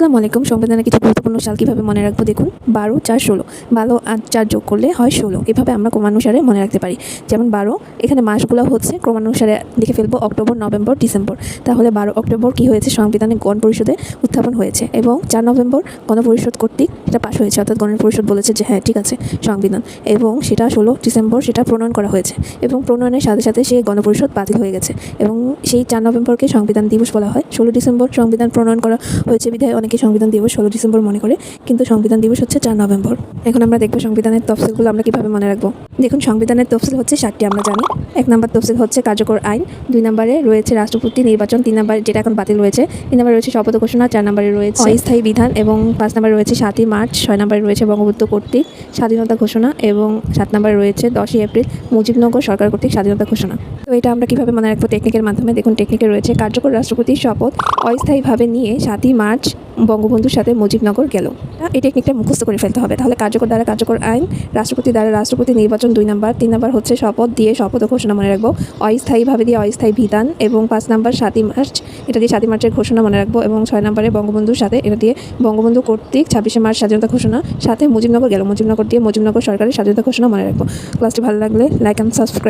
আসসালামু আলাইকুম। সংবিধানের কিছু গুরুত্বপূর্ণ সাল কীভাবে মনে রাখব দেখুন? বারো, চার, ষোলো। বারো আট চার যোগ করলে হয় ষোলো। এভাবে আমরা ক্রমানুসারে মনে রাখতে পারি। যেমন বারো, এখানে মাসগুলো হচ্ছে, ক্রমানুসারে লিখে ফেলব অক্টোবর, নভেম্বর, ডিসেম্বর। তাহলে বারো অক্টোবর কী হয়েছে? সংবিধানে গণ পরিষদে উত্থাপন হয়েছে এবং চার নভেম্বর গণপরিষদ কর্তৃক এটা পাশ হয়েছে। অর্থাৎ গণপরিষদ বলেছে যে হ্যাঁ ঠিক আছে, সংবিধান। এবং সেটা ষোলো ডিসেম্বর সেটা প্রণয়ন করা হয়েছে। এবং প্রণয়নের সাথে সাথে সেই গণপরিষদ বাতিল হয়ে গেছে। এবং সেই চার নভেম্বরকে সংবিধান দিবস বলা হয়। ষোলো ডিসেম্বর সংবিধান প্রণয়ন করা হয়েছে বিধায় অনেকে সংবিধান দিবস ষোলো ডিসেম্বর মনে করে, কিন্তু সংবিধান দিবস হচ্ছে চার নভেম্বর। এখন আমরা দেখব সংবিধানের তফসিলগুলো আমরা কীভাবে মনে রাখব। দেখুন, সংবিধানের তফসিল হচ্ছে সাতটি, আমরা জানি। এক নম্বর তফসিল হচ্ছে কার্যকর আইন, দুই নম্বরে রয়েছে রাষ্ট্রপতি নির্বাচন, তিন নম্বরে যেটা এখন বাতিল রয়েছে তিন নম্বরে রয়েছে শপথ ঘোষণা, চার নম্বরে রয়েছে অস্থায়ী বিধান এবং পাঁচ নম্বরে রয়েছে সাতই মার্চ, ছয় নম্বরে রয়েছে বঙ্গবন্ধু কর্তৃক স্বাধীনতা ঘোষণা এবং সাত নম্বরে রয়েছে দশই এপ্রিল মুজিবনগর সরকার কর্তৃক স্বাধীনতা ঘোষণা। তো এটা আমরা কীভাবে মনে রাখব টেকনিকের মাধ্যমে? দেখুন টেকনিকে রয়েছে কার্যকর রাষ্ট্রপতির শপথ অস্থায়ীভাবে নিয়ে সাতই মার্চ বঙ্গবন্ধুর সাথে মুজিবনগর গেল। এই টেকনিকটা মুখস্থ করে ফেলতে হবে। তাহলে কার্যকর দ্বারা কার্যকর আইন, রাষ্ট্রপতি দ্বারা রাষ্ট্রপতি নির্বাচন দুই নাম্বার, তিন নাম্বার হচ্ছে শপথ দিয়ে শপথ ঘোষণা মনে রাখব। অস্থায়ীভাবে দিয়ে অস্থায়ী বিধান এবং পাঁচ নাম্বার সাতই মার্চ, এটা দিয়ে সাতই মার্চের ঘোষণা মনে রাখব এবং ছয় নম্বরে বঙ্গবন্ধুর সাথে এটা দিয়ে বঙ্গবন্ধু কর্তৃক ছাব্বিশে মার্চ স্বাধীনতা ঘোষণা, সাথে মুজিবনগর গেল। মুজিবনগর দিয়ে মুজিবনগর সরকারের স্বাধীনতা ঘোষণা মনে রাখব। ক্লাসটি ভালো লাগলে লাইক অ্যান্ড সাবস্ক্রাইব